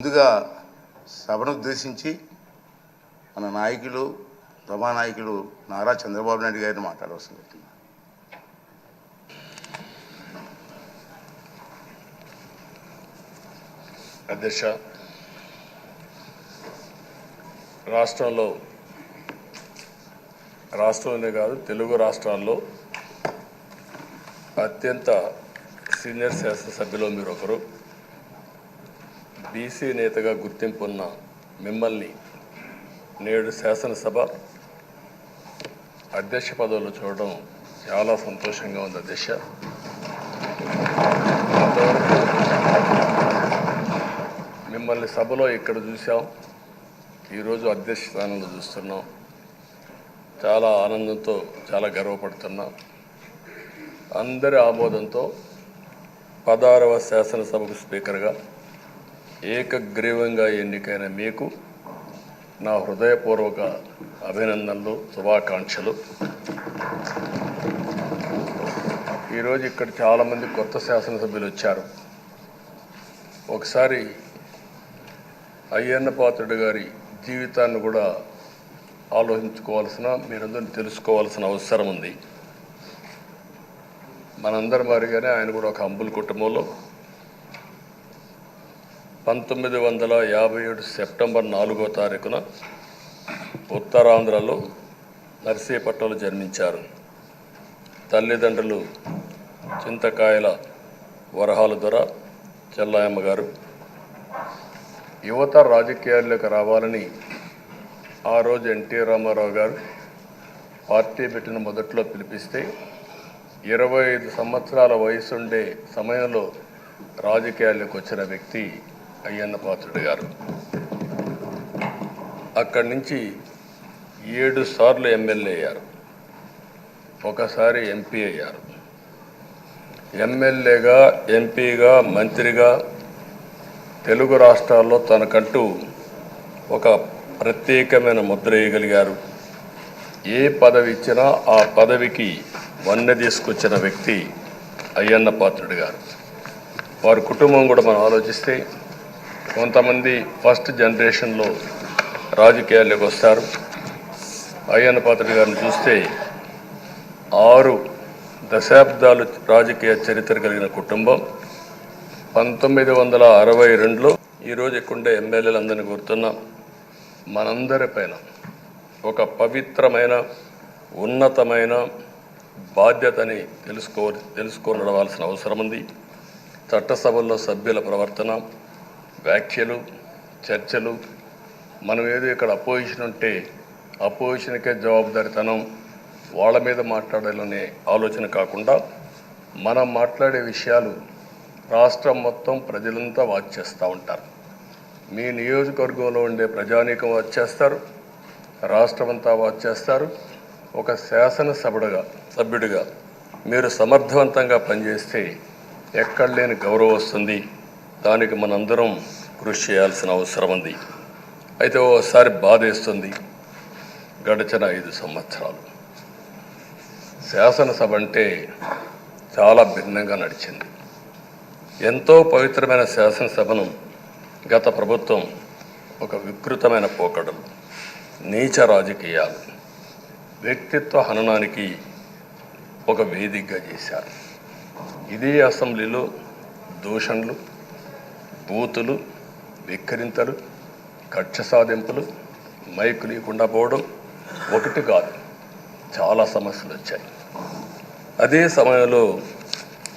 ముందుగా సభను ఉద్దేశించి మన నాయకులు సభానాయకులు నారా చంద్రబాబు నాయుడు గారిని మాట్లాడవలసి వచ్చింది అధ్యక్ష రాష్ట్రంలో రాష్ట్రంలోనే కాదు తెలుగు రాష్ట్రాల్లో అత్యంత సీనియర్ శాసనసభ్యులు మీరు ఒకరు. బీసీ నేతగా గుర్తింపు ఉన్న మిమ్మల్ని నేడు శాసనసభ అధ్యక్ష పదవులు చూడడం చాలా సంతోషంగా ఉంది అధ్యక్ష. అంతవరకు మిమ్మల్ని సభలో ఇక్కడ చూసాం ఈరోజు అధ్యక్ష స్థానంలో చూస్తున్నాం. చాలా ఆనందంతో చాలా గర్వపడుతున్నాం. అందరి ఆమోదంతో పదహారవ శాసనసభకు స్పీకర్గా ఏకగ్రీవంగా ఎన్నికైన మీకు నా హృదయపూర్వక అభినందనలు శుభాకాంక్షలు. ఈరోజు ఇక్కడ చాలామంది కొత్త శాసనసభ్యులు వచ్చారు. ఒకసారి అయ్యన్న పాత్రుడు గారి జీవితాన్ని కూడా ఆలోచించుకోవాల్సిన మీరందరూ తెలుసుకోవాల్సిన అవసరం ఉంది. మనందరి మారిగానే ఆయన కూడా ఒక అంబుల్ కుటుంబంలో పంతొమ్మిది వందల యాభై ఏడు సెప్టెంబర్ నాలుగో తారీఖున ఉత్తరాంధ్రలో నర్సీపట్నంలో జన్మించారు. తల్లిదండ్రులు చింతకాయల వరహాల దొర చెల్లాయమ్మ గారు యువత రాజకీయాల్లోకి రావాలని ఆ రోజు ఎన్టీ రామారావు గారు పార్టీ పెట్టిన మొదట్లో పిలిపిస్తే ఇరవై ఐదు సంవత్సరాల వయసుండే సమయంలో రాజకీయాల్లోకి వచ్చిన వ్యక్తి అయ్యన్న పాత్రుడు గారు. అక్కడి నుంచి ఏడు సార్లు ఎమ్మెల్యే అయ్యారు. ఒకసారి ఎంపీ అయ్యారు. ఎమ్మెల్యేగా ఎంపీగా మంత్రిగా తెలుగు రాష్ట్రాల్లో తనకంటూ ఒక ప్రత్యేకమైన ముద్ర వేయగలిగారు. ఏ పదవి ఇచ్చినా ఆ పదవికి వన్నె తీసుకొచ్చిన వ్యక్తి అయ్యన్న పాత్రుడు గారు. వారి కుటుంబం కూడా మనం ఆలోచిస్తే కొంతమంది ఫస్ట్ జనరేషన్లో రాజకీయాల్లోకి వస్తారు. అయ్యన్న పాత్రుడు గారిని చూస్తే ఆరు దశాబ్దాలు రాజకీయ చరిత్ర కలిగిన కుటుంబం. పంతొమ్మిది వందల అరవై రెండులో ఈరోజు ఇక్కడుండే ఎమ్మెల్యేలందరినీ కోరుతున్నాం. మనందరి పైన ఒక పవిత్రమైన ఉన్నతమైన బాధ్యతని తెలుసుకో తెలుసుకోనడవలసిన అవసరం ఉంది చట్టసభల్లో సభ్యుల ప్రవర్తన వ్యాఖ్యలు చర్చలు. మనం ఏదో ఇక్కడ అపోజిషన్ ఉంటే అపోజిషన్కే జవాబుదారితనం వాళ్ళ మీద మాట్లాడాలనే ఆలోచన కాకుండా మనం మాట్లాడే విషయాలు రాష్ట్రం మొత్తం ప్రజలంతా వాచ్ చేస్తూ ఉంటారు. మీ నియోజకవర్గంలో ఉండే ప్రజానీకం వాచ్ చేస్తారు రాష్ట్రమంతా వాచ్ చేస్తారు. ఒక శాసనసభ్యుడుగా సభ్యుడిగా మీరు సమర్థవంతంగా పనిచేస్తే ఎక్కడ లేని గౌరవం వస్తుంది. దానికి మనందరం కృషి చేయాల్సిన అవసరం ఉంది. అయితే ఓసారి బాధేస్తుంది. గడిచిన ఐదు సంవత్సరాలు. శాసనసభ అంటే చాలా భిన్నంగా నడిచింది. ఎంతో పవిత్రమైన శాసనసభను గత ప్రభుత్వం ఒక వికృతమైన పోకడలు నీచ రాజకీయాలు వ్యక్తిత్వ హననానికి ఒక వేదికగా చేశారు. ఇదే అసెంబ్లీలో దూషణలు బూతులు విక్కరింతలు కక్ష సాధింపులు మైకు లేకుండా పోవడం ఒకటి కాదు. చాలా సమస్యలు వచ్చాయి. అదే సమయంలో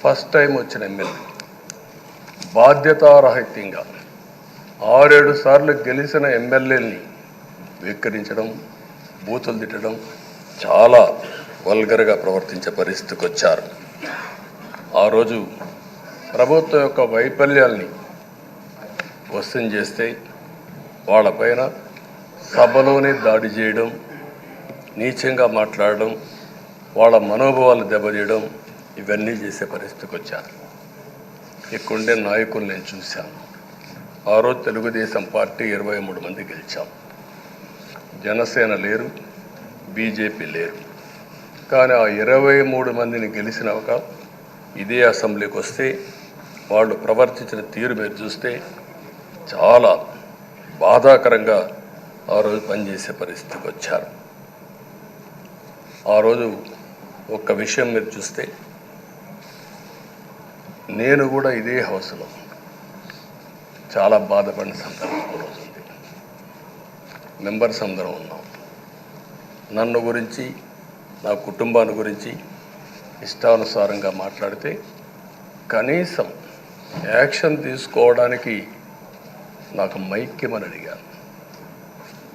ఫస్ట్ టైం వచ్చిన ఎమ్మెల్యే బాధ్యతారహిత్యంగా ఆరేడు సార్లు గెలిచిన ఎమ్మెల్యేని వెక్కిరించడం బూతులు తిట్టడం చాలా వల్గర్గా ప్రవర్తించే పరిస్థితికి వచ్చారు. ఆ రోజు ప్రభుత్వం యొక్క వైఫల్యాల్ని వశం చేస్తే వాళ్ళపైన సభలోనే దాడి చేయడం నీచంగా మాట్లాడడం వాళ్ళ మనోభావాలు దెబ్బతీయడం ఇవన్నీ చేసే పరిస్థితికి వచ్చారు. ఇక్కడుండే నాయకులు నేను చూశాను. ఆ రోజు తెలుగుదేశం పార్టీ ఇరవై మూడు మంది గెలిచాం. జనసేన లేరు బీజేపీ లేరు. కానీ ఆ ఇరవై మూడు మందిని గెలిచిన ఒక ఇదే అసెంబ్లీకి వస్తే వాళ్ళు ప్రవర్తించిన తీరు మీరు చూస్తే చాలా బాధాకరంగా ఆ రోజు పనిచేసే పరిస్థితికి వచ్చారు. ఆ రోజు ఒక్క విషయం మీరు చూస్తే నేను కూడా ఇదే హౌస్లో చాలా బాధపడిన సందర్భం రోజు ఉంది. మెంబర్స్ అందరం ఉన్నాం. నన్ను గురించి నా కుటుంబాన్ని గురించి ఇష్టానుసారంగా మాట్లాడితే కనీసం యాక్షన్ తీసుకోవడానికి నాకు మైక్ ఇవ్వమని అడిగాను.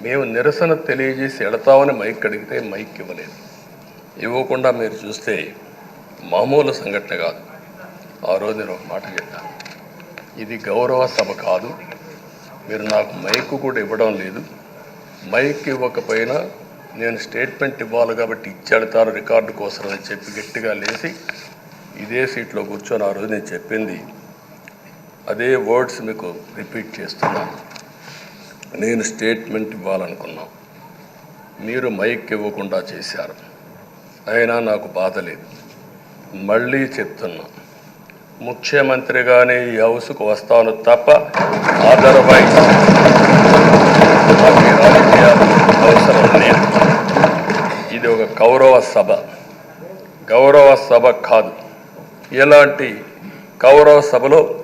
మేము నిరసన తెలియజేసి వెళతామని మైక్ అడిగితే మైక్ ఇవ్వలేదు. ఇవ్వకుండా మీరు చూస్తే మామూలు సంఘటన కాదు. ఆ రోజు నేను ఒక మాట చెప్పాను. ఇది గౌరవ సభ కాదు. మీరు నాకు మైక్ కూడా ఇవ్వడం లేదు. మైక్ ఇవ్వకపోయినా నేను స్టేట్మెంట్ ఇవ్వాలి కాబట్టి ఇచ్చేడతారు రికార్డు కోసం అని చెప్పి గట్టిగా లేచి ఇదే సీట్లో కూర్చొని ఆ రోజు నేను చెప్పింది అదే వర్డ్స్ మీకు రిపీట్ చేస్తున్నాను. నేను స్టేట్మెంట్ ఇవ్వాలనుకున్నాం. మీరు మైక్ ఇవ్వకుండా చేశారు. అయినా నాకు బాధ లేదు. మళ్ళీ చెప్తున్నా. ముఖ్యమంత్రిగానే ఈ హౌస్కు వస్తాను తప్ప అదర్వైజ్ నాకు రాజకీయాలు అవసరం లేదు. ఇది ఒక గౌరవ సభ. గౌరవ సభ కాదు. ఇలాంటి గౌరవ సభలో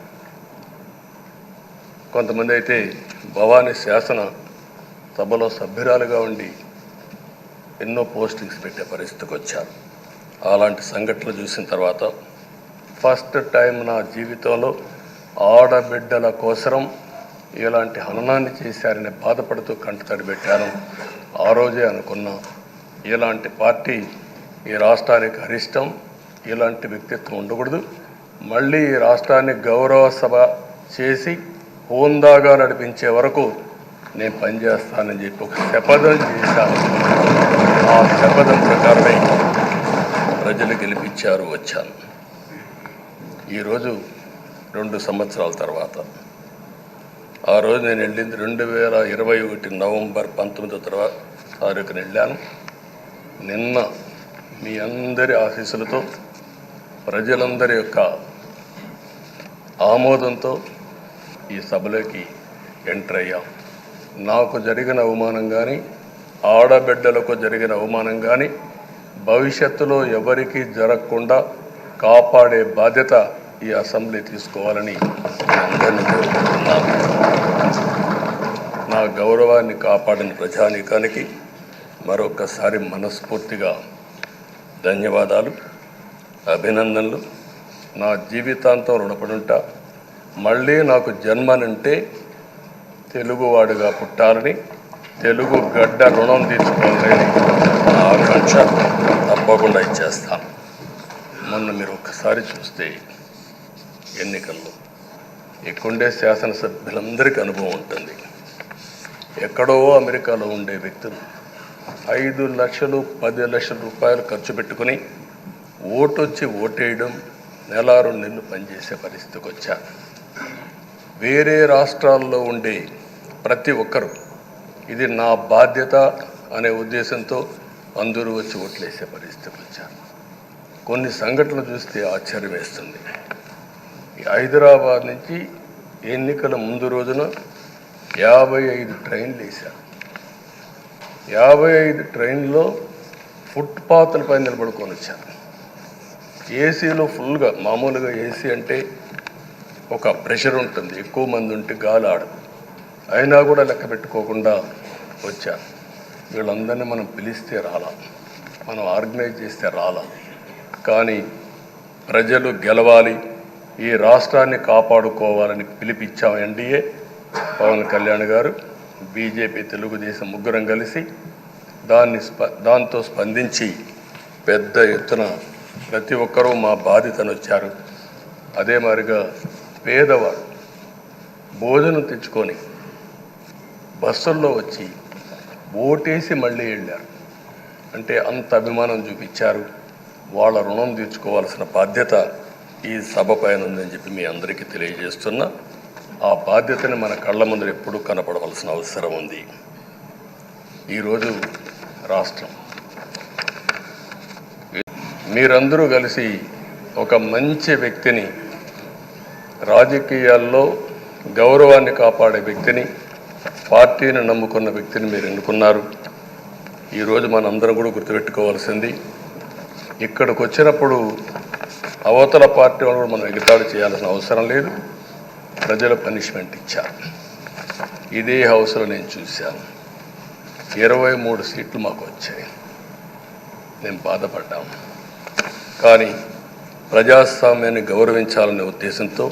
కొంతమంది అయితే భవానీ శాసన సభలో సభ్యురాలుగా ఉండి ఎన్నో పోస్టింగ్స్ పెట్టే పరిస్థితికి వచ్చారు. అలాంటి సంఘటనలు చూసిన తర్వాత ఫస్ట్ టైం నా జీవితంలో ఆడబిడ్డల కోసరం ఇలాంటి హననాన్ని చేశారని బాధపడుతూ కంటతడి పెట్టాను. ఆ రోజే అనుకున్నా ఇలాంటి పార్టీ ఈ రాష్ట్రానికి అరిష్టం ఇలాంటి వ్యక్తిత్వం ఉండకూడదు. మళ్ళీ ఈ రాష్ట్రాన్ని గౌరవ సభ చేసి హోందాగా నడిపించే వరకు నేను పనిచేస్తానని చెప్పి ఒక శపథం చేశాను. ఆ శపథం ప్రకారమే ప్రజలు గెలిపించారు వచ్చాను. ఈరోజు రెండు సంవత్సరాల తర్వాత. ఆ రోజు నేను వెళ్ళింది రెండు వేల ఇరవై ఒకటి నవంబర్ పంతొమ్మిదో తర్వాత తారీఖున వెళ్ళాను. నిన్న మీ అందరి ఆశీస్సులతో ప్రజలందరి యొక్క ఆమోదంతో ఈ సభలోకి ఎంటర్ అయ్యాం. నాకు జరిగిన అవమానం కానీ ఆడబిడ్డలకు జరిగిన అవమానం కానీ భవిష్యత్తులో ఎవరికీ జరగకుండా కాపాడే బాధ్యత ఈ అసెంబ్లీ తీసుకోవాలని అందరినీ కోరుకుంటున్నాను. నా గౌరవాన్ని కాపాడిన ప్రజానీకానికి మరొకసారి మనస్ఫూర్తిగా ధన్యవాదాలు అభినందనలు. నా జీవితాంతం రుణపడుంటా మళ్ళీ నాకు జన్మనంటే తెలుగువాడుగా పుట్టాలని తెలుగు గడ్డ రుణం తీసుకోవాలని నా ఆకాంక్ష తప్పకుండా ఇచ్చేస్తాను. మొన్న మీరు ఒక్కసారి చూస్తే ఎన్నికల్లో ఇక్కడుండే శాసనసభ్యులందరికీ అనుభవం ఉంటుంది. ఎక్కడో అమెరికాలో ఉండే వ్యక్తులు ఐదు లక్షలు పది లక్షల రూపాయలు ఖర్చు పెట్టుకుని ఓటొచ్చి ఓటేయడం నెల రెండు నెలలు పనిచేసే పరిస్థితికి వచ్చారు. వేరే రాష్ట్రాల్లో ఉండే ప్రతి ఒక్కరూ ఇది నా బాధ్యత అనే ఉద్దేశంతో అందరూ వచ్చి ఓట్లేసే పరిస్థితికి వచ్చారు. కొన్ని సంఘటనలు చూస్తే ఆశ్చర్యం వేస్తుంది హైదరాబాద్ నుంచి ఎన్నికల ముందు రోజున యాభై ఐదు ట్రైన్లు వేశారు. యాభై ఐదు ట్రైన్లో ఫుట్పాత్లపై నిలబడుకొని వచ్చారు. ఏసీలో ఫుల్గా మామూలుగా ఏసీ అంటే ఒక ప్రెషర్ ఉంటుంది. ఎక్కువ మంది ఉంటే గాలి ఆడదు. అయినా కూడా లెక్క పెట్టుకోకుండా వచ్చారు వీళ్ళందరినీ మనం పిలిస్తే రాలా. మనం ఆర్గనైజ్ చేస్తే రాలా. కానీ ప్రజలు గెలవాలి. ఈ రాష్ట్రాన్ని కాపాడుకోవాలని పిలిపిచ్చాం ఎన్డీఏ పవన్ కళ్యాణ్ గారు బీజేపీ తెలుగుదేశం ముగ్గురం కలిసి దాన్ని స్ప దాంతో స్పందించి పెద్ద ఎత్తున ప్రతి ఒక్కరూ మా బాధితను వచ్చారు అదే మాదిరిగా పేదవాడు భోజనం తెచ్చుకొని బస్సుల్లో వచ్చి ఓటేసి మళ్ళీ వెళ్ళారు. అంటే అంత అభిమానం చూపించారు. వాళ్ళ రుణం తీర్చుకోవాల్సిన బాధ్యత ఈ సభ పైన ఉందని చెప్పి మీ అందరికీ తెలియజేస్తున్నా. ఆ బాధ్యతని మన కళ్ళ ముందర ఎప్పుడూ కనపడవలసిన అవసరం ఉంది. ఈరోజు రాష్ట్రం. మీరందరూ కలిసి ఒక మంచి వ్యక్తిని రాజకీయాల్లో గౌరవాన్ని కాపాడే వ్యక్తిని పార్టీని నమ్ముకున్న వ్యక్తిని మీరు ఎన్నుకున్నారు. ఈరోజు మనందరం కూడా గుర్తుపెట్టుకోవాల్సింది ఇక్కడికి వచ్చినప్పుడు అవతల పార్టీ వాళ్ళు మనం ఎగతాడు చేయాల్సిన అవసరం లేదు. ప్రజల పనిష్మెంట్ ఇచ్చారు. ఇదే హౌస్లో నేను చూశాను. ఇరవై మూడు సీట్లు మాకు వచ్చాయి. మేము బాధపడ్డాము. కానీ ప్రజాస్వామ్యాన్ని గౌరవించాలనే ఉద్దేశంతో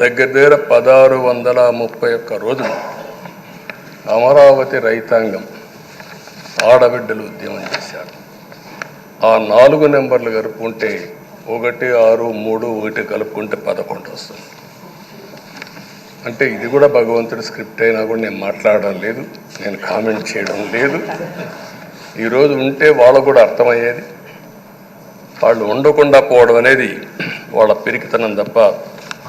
దగ్గర దగ్గర పదహారు వందల ముప్పై ఒక్క రోజులు అమరావతి రైతాంగం ఆడబిడ్డలు ఉద్యమం చేశారు. ఆ నాలుగు నెంబర్లు కలుపుకుంటే ఒకటి ఆరు మూడు ఒకటి కలుపుకుంటే పదకొండు వస్తుంది. అంటే ఇది కూడా భగవంతుడి స్క్రిప్ట్ అయినా కూడా నేను మాట్లాడడం లేదు నేను కామెంట్ చేయడం లేదు. ఈరోజు ఉంటే వాళ్ళకు కూడా అర్థమయ్యేది. వాళ్ళు ఉండకుండా పోవడం అనేది వాళ్ళ పిరికితనం తప్ప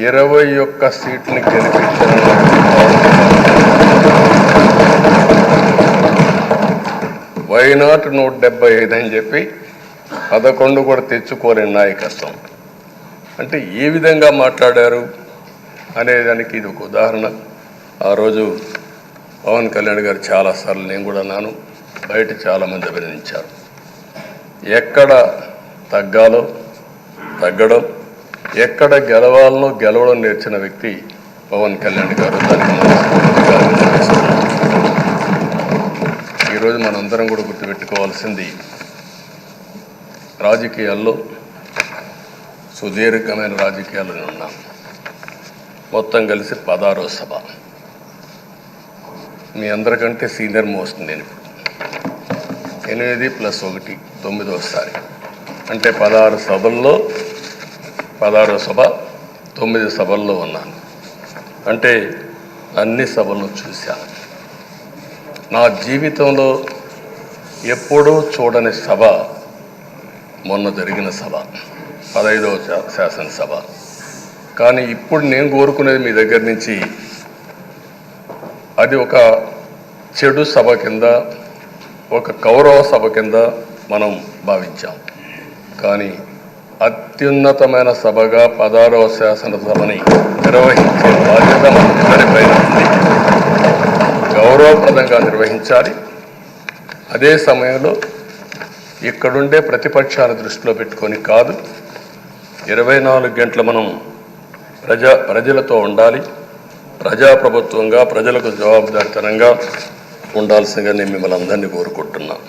ఇరవై ఒక్క సీట్ని గెలిపించడం వైనాట్ నూట డెబ్బై ఐదు అని చెప్పి పదకొండు కూడా తెచ్చుకోలేని నాయకత్వం. అంటే ఏ విధంగా మాట్లాడారు అనేదానికి ఇది ఒక ఉదాహరణ. ఆ రోజు పవన్ కళ్యాణ్ గారు చాలాసార్లు నేను కూడా నాను బయట చాలామంది అభినందించారు. ఎక్కడ తగ్గాలో తగ్గడం ఎక్కడ గెలవాలనో గెలవడం నేర్చిన వ్యక్తి పవన్ కళ్యాణ్ గారు. దానికి ఈరోజు మనందరం కూడా గుర్తుపెట్టుకోవాల్సింది రాజకీయాల్లో సుదీర్ఘమైన రాజకీయాల్లో ఉన్నాం మొత్తం కలిసి పదారో సభ. మీ అందరికంటే సీనియర్ మోస్ట్ నేను ఇప్పుడు. ఎనిమిది ప్లస్ ఒకటి తొమ్మిదోసారి. అంటే పదహారు సభల్లో పదహారో సభ తొమ్మిది సభల్లో ఉన్నాను. అంటే అన్ని సభలను చూశాను నా జీవితంలో ఎప్పుడూ చూడని సభ మొన్న జరిగిన సభ పదహైదవ శా- శాసనసభ. కానీ ఇప్పుడు నేను కోరుకునేది మీ దగ్గర నుంచి అది ఒక చెడు సభ కింద ఒక కౌరవ సభ కింద మనం భావించాం. కానీ అత్యున్నతమైన సభగా పదారవ శాసనసభని నిర్వహించే బాధ్యత మనందరిపైన ఉంది. గౌరవప్రదంగా నిర్వహించాలి. అదే సమయంలో ఇక్కడుండే ప్రతిపక్షాల దృష్టిలో పెట్టుకొని కాదు ఇరవై నాలుగు గంటలు మనం ప్రజా ప్రజలతో ఉండాలి. ప్రజాప్రభుత్వంగా ప్రజలకు జవాబుదారితనంగా ఉండాల్సిందిగా నేను మిమ్మల్ని అందరినీ కోరుకుంటున్నాను.